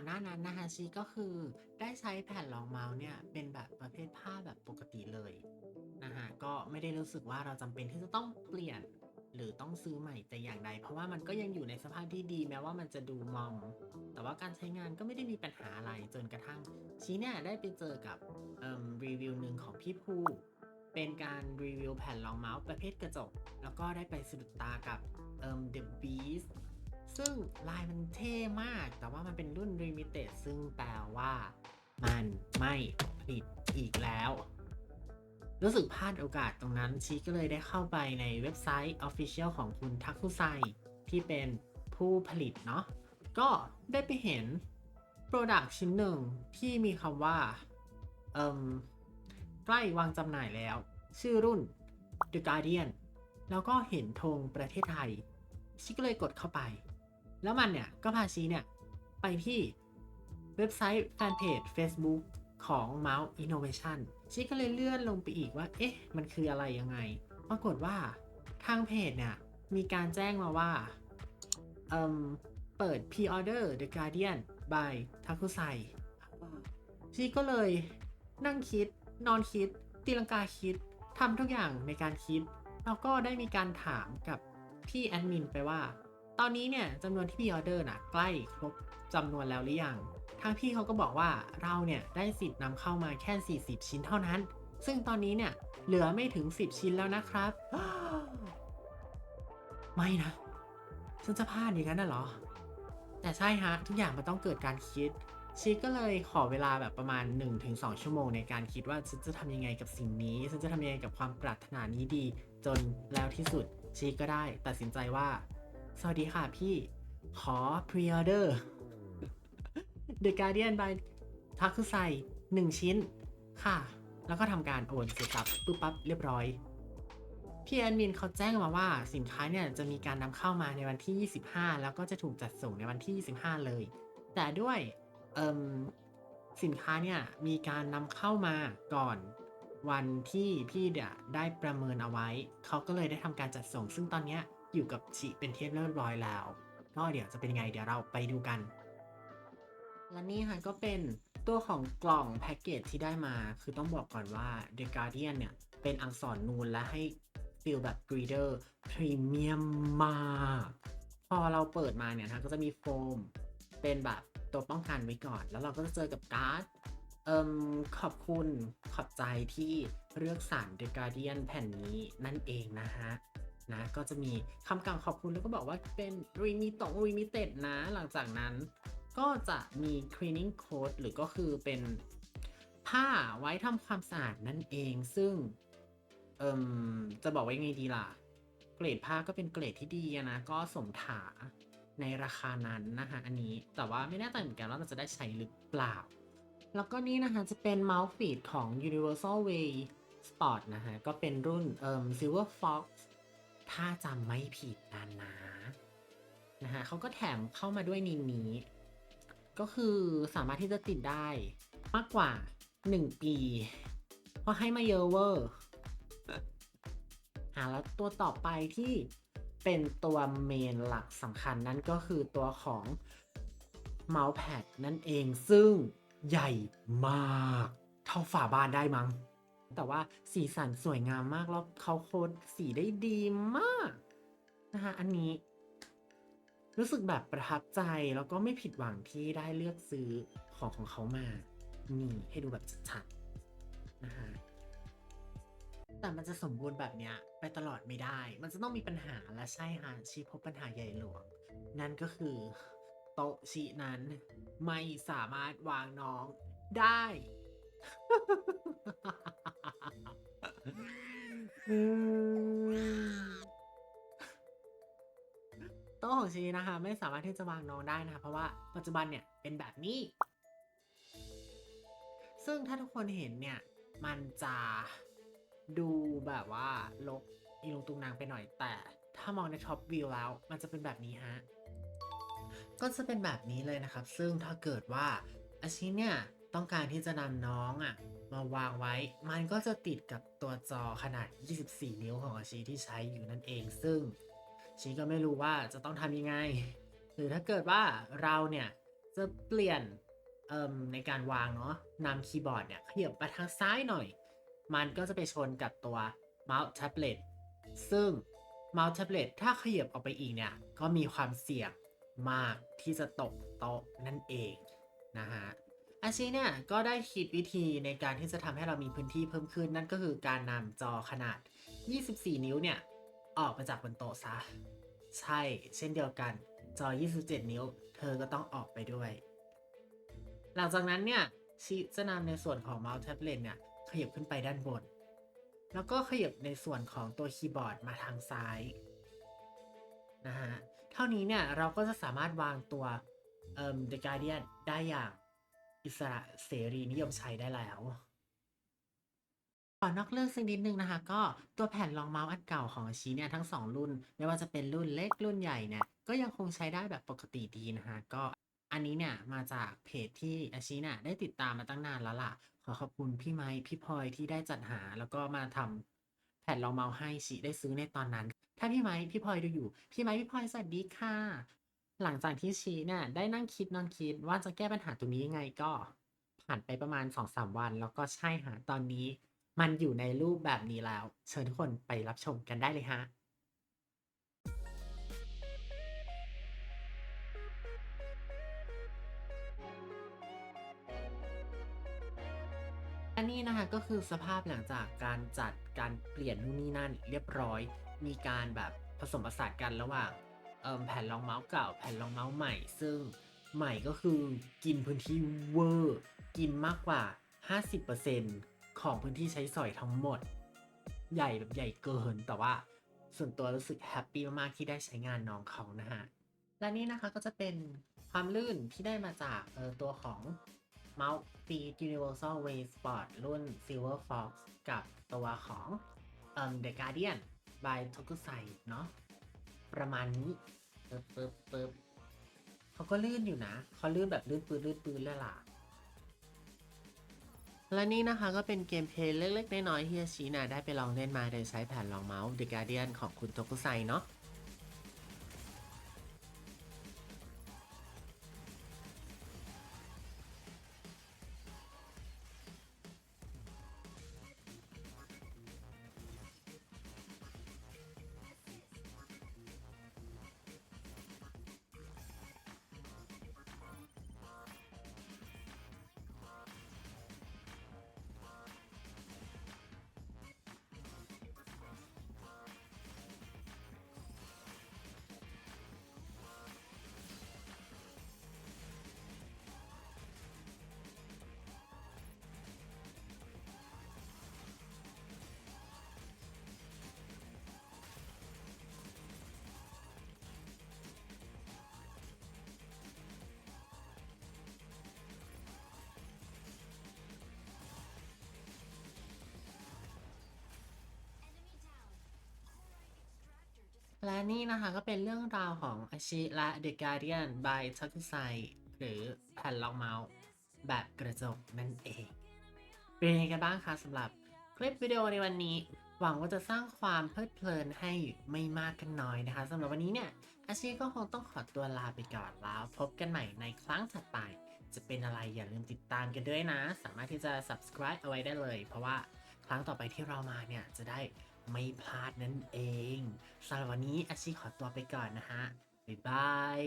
อนหน้านั้นนะคะชีก็คือได้ใช้แผ่นรองเมาส์เนี่ยเป็นแบบประเภทผ้าแบบปกติเลยนะฮะก็ไม่ได้รู้สึกว่าเราจำเป็นที่จะต้องเปลี่ยนหรือต้องซื้อใหม่แต่อย่างใด เพราะว่ามันก็ยังอยู่ในสภาพที่ดีแม้ว่ามันจะดูมอม แต่ว่าการใช้งานก็ไม่ได้มีปัญหาอะไรจนกระทั่งชีเนี่ยได้ไปเจอกับรีวิวหนึ่งของพี่ภูเป็นการรีวิวแผ่นรองเมาส์ประเภทกระจก แล้วก็ได้ไปสะดุดตากับเอิ่ม The Beast ซึ่งลายมันเท่มาก แต่ว่ามันเป็นรุ่น Limited ซึ่งแปลว่า มันไม่ผลิตอีกแล้ว รู้สึกพลาดโอกาสตรงนั้น ชีก็เลยได้เข้าไปในเว็บไซต์ Official ของคุณทักคุไซที่เป็นผู้ผลิตเนาะ ก็ได้ไปเห็น Product ชิ้นหนึ่งที่มีคำว่าเอ่มใกล้วางจำหน่ายแล้ว ชื่อรุ่น The Guardian แล้วก็เห็นธงประเทศไทย ชิก็เลยกดเข้าไป แล้วมันเนี่ยก็พาชีเนี่ยไปที่เว็บไซต์แฟนเพจ Facebook ของ Mouse Innovation ชิก็เลยเลื่อนลงไปอีกว่า เอ๊ะ มันคืออะไรยังไง ปรากฏว่าทางเพจเนี่ย มีการแจ้งมาว่าเอ่มเปิด Pre-order The Guardian by Takusai ชีก็เลยนั่งคิด นอนคิด ตีลังกาคิดทำทุกอย่างในการคิด แล้วก็ได้มีการถามกับพี่แอดมินไปว่า ตอนนี้เนี่ยจำนวนที่พี่ออเดอร์น่ะใกล้ครบจำนวนแล้วหรือยังทางพี่เขาก็บอกว่าเราเนี่ยได้สิทธิ์นำเข้ามาแค่ 40 ชิ้นเท่านั้น ซึ่งตอนนี้เนี่ยเหลือไม่ถึง 10 ชิ้นแล้วนะครับ ไม่นะ ฉันจะพลาดอย่างนั้นน่ะเหรอ แต่ใช่ฮะ ทุกอย่างมันต้องเกิดการคิดชีก็เลยขอเวลาแบบประมาณ 1-2 ชั่วโมงในการคิดว่าฉันจะทำยังไงกับสิ่งนี้ ฉันจะทำยังไงกับความปรารถนานี้ดี จนแล้วที่สุดชีก็ได้ตัดสินใจว่า สวัสดีค่ะพี่ ขอ pre-order The Guardian by ทักคือใส่หนึ่งชิ้น ค่ะ แล้วก็ทำการโอนเสร็จสับปุ๊บปั๊บเรียบร้อย พี่แอดมินเขาแจ้งมาว่าสินค้าเนี่ยจะมีการนำเข้ามาในวันที่ 25 แล้วก็จะถูกจัดส่งในวันที่ 25 เลย แต่ด้วยสินค้าเนี่ยมีการนำเข้ามาก่อนวันที่พี่เนี่ยได้ประเมินเอาไว้ เขาก็เลยได้ทำการจัดส่ง ซึ่งตอนเนี้ย อยู่กับชิเป็นเที่เรียบร้อยแล้ว ก็เดี๋ยวจะเป็นยังไงเดี๋ยวเราไปดูกัน และนี่ค่ะก็เป็นตัวของกล่องแพ็กเกจที่ได้มา คือต้องบอกก่อนว่า The Guardian เนี่ย เป็นอักษรนูนและให้ฟีลแบบ Reader พรีเมียมมากพอเราเปิดมาเนี่ยนะก็จะมีโฟมเป็นแบบตัวป้องกันไว้ก่อน แล้วเราก็จะเจอกับการ์ดเอิมขอบคุณขอบใจที่เลือกสรร The Guardian แผ่นนี้นั่นเองนะฮะ นะก็จะมีคำกล่าวขอบคุณแล้วก็บอกว่าเป็นรีมิตรีมิเต็ดนะ หลังจากนั้นก็จะมี cleaning code หรือก็คือเป็นผ้าไว้ทำความสะอาดนั่นเองซึ่งเอิมจะบอกว่ายังไงดีล่ะ เกรดผ้าก็เป็นเกรดที่ดีนะ ก็สมถาในราคานั้นนะคะอันนี้แต่ว่าไม่แน่ใจเหมือนกันว่าเราจะได้ใช้หรือเปล่า แล้วก็นี่นะคะจะเป็น mouse feed ของ Universal Way Sport นะฮะก็เป็นรุ่นเอ่ม Silver Fox ถ้าจำไม่ผิดนะนะนะฮะเขาก็แถมเข้ามาด้วยนินนี้ ก็คือสามารถที่จะติดได้มากกว่า 1 ปี เพราะให้มาเยอะเวอร์อ่าแล้วตัวต่อไปที่เป็นตัวเมนหลักสำคัญนั่นก็คือตัวของเมาส์แพดนั่นเองซึ่งใหญ่มาก เท่าฝาบ้านได้มั้ง แต่ว่าสีสันสวยงามมากแล้วเขาโคดสีได้ดีมากนะคะอันนี้ รู้สึกแบบประทับใจแล้วก็ไม่ผิดหวังที่ได้เลือกซื้อของของเขามา นี่ให้ดูแบบชัดๆนะฮะแต่มันจะสมบูรณ์แบบเนี้ยไปตลอดไม่ได้ มันจะต้องมีปัญหาและใช่ฮะชีพบปัญหาใหญ่หลวง นั่นก็คือโต๊ะชีนั้นไม่สามารถวางน้องได้ โต๊ะของชีนะคะ ไม่สามารถที่จะวางน้องได้นะคะ เพราะว่าปัจจุบันเนี่ยเป็นแบบนี้ ซึ่งถ้าทุกคนเห็นเนี่ย มันจะดูแบบว่าลกอีลงตุงนางไปหน่อยแต่ ถ้ามองในท็อปวิวแล้ว มันจะเป็นแบบนี้ฮะก็จะเป็นแบบนี้เลยนะครับ ซึ่งถ้าเกิดว่าอาชิเนี่ย ต้องการที่จะนำน้องอะมาวางไว้ มันก็จะติดกับตัวจอขนาด 24 นิ้วของอาชิที่ใช้อยู่นั่นเอง ซึ่งชีก็ไม่รู้ว่าจะต้องทำยังไง หรือถ้าเกิดว่าเราเนี่ยจะเปลี่ยนเอ่มในการวางเนาะนำคีย์บอร์ดเนี่ยขยับไปทางซ้ายหน่อย มันก็จะไปชนกับตัวเมาส์แท็บเล็ต ซึ่งเมาส์แท็บเล็ตถ้าขยับออกไปอีกเนี่ย ก็มีความเสี่ยงมากที่จะตกโต๊ะนั่นเองนะฮะ อาชีเนี่ยก็ได้คิดวิธีในการที่จะทำให้เรามีพื้นที่เพิ่มขึ้น นั่นก็คือการนำจอขนาด 24 นิ้วเนี่ย ออกมาจากบนโต๊ะซะ ใช่เช่นเดียวกัน จอ 27 นิ้ว เธอก็ต้องออกไปด้วย หลังจากนั้นเนี่ยชีจะนำในส่วนของเมาส์แท็บเล็ตเนี่ยขยับขึ้นไปด้านบน แล้วก็ขยับในส่วนของตัวคีย์บอร์ดมาทางซ้ายนะฮะเท่านี้เนี่ยเราก็จะสามารถวางตัวเอ่อ The Guardian ได้อย่าง อิสระเสรีนิยมใช้ได้แล้วขอนอกเรื่องสักนิดนึงนะคะ ก็ตัวแผ่นรองเมาส์อันเก่าของอาชีเนี่ยทั้ง 2 รุ่น ไม่ว่าจะเป็นรุ่นเล็กรุ่นใหญ่เนี่ยก็ยังคงใช้ได้แบบปกติดีนะคะก็อันนี้เนี่ยมาจากเพจที่อาชีเนี่ยได้ติดตามมาตั้งนานแล้วล่ะ ขอขอบคุณพี่ไม้พี่พลอยที่ได้จัดหา แล้วก็มาทำแผ่นรองเมาส์ให้ชีได้ซื้อในตอนนั้น ถ้าพี่ไม้พี่พลอยดูอยู่พี่ไม้พี่พลอยสวัสดีค่ะ หลังจากที่ชีเนี่ยได้นั่งคิดนอนคิดว่าจะแก้ปัญหาตรงนี้ยังไงก็ผ่านไปประมาณ2-3วัน แล้วก็ใช่ฮะตอนนี้ มันอยู่ในรูปแบบนี้แล้ว เชิญทุกคนไปรับชมกันได้เลยฮะอันนี้นะคะก็คือสภาพหลังจากการจัดการเปลี่ยนนู่นนี่นั่นเรียบร้อย มีการแบบผสมผสานกันระหว่าง แผ่นรองเมาส์เก่าแผ่นรองเมาส์ใหม่ ซึ่งใหม่ก็คือกินพื้นที่เวอร์ กินมากกว่า 50%ของพื้นที่ใช้สอยทั้งหมด ใหญ่แบบใหญ่เกิน แต่ว่าส่วนตัวรู้สึกแฮปปี้มากๆที่ได้ใช้งานน้องเขานะฮะ และนี่นะคะก็จะเป็นความลื่นที่ได้มาจากเออตัวของเมาส์ Feed Universal Way Sport รุ่น Silver Fox กับตัวของเอ่อ The Guardian by Tokusai เนาะ ประมาณนี้ปึ๊บปึ๊บปึ๊บเขาก็ลื่นอยู่นะเขาลื่นแบบลื่นปืนลื่นปืนแล้วล่ะ และนี่นะคะก็เป็นเกมเพลย์เล็กๆ น้อยๆที่อาชีนะได้ไปลองเล่นมาโดยใช้แผ่นรองเมาส์ The Guardian ของคุณโทกุไซเนาะ และนี่นะคะก็เป็นเรื่องราวของอาชิและ The Guardian by Takusai หรือแผ่นรองเมาส์แบบกระจกนั่นเอง เป็นยังไงกันบ้างคะสำหรับคลิปวิดีโอในวันนี้ หวังว่าจะสร้างความเพลิดเพลินให้ไม่มากกันน้อยนะคะสำหรับวันนี้เนี่ยอาชีก็คงต้องขอตัวลาไปก่อนแล้ว พบกันใหม่ในครั้งถัดไป จะเป็นอะไรอย่าลืมติดตามกันด้วยนะ สามารถที่จะ subscribe เอาไว้ได้เลย เพราะว่าครั้งต่อไปที่เรามาเนี่ยจะได้ ไม่พลาดนั่นเองสำหรับวันนี้อาชีขอตัวไปก่อนนะฮะ บ๊ายบาย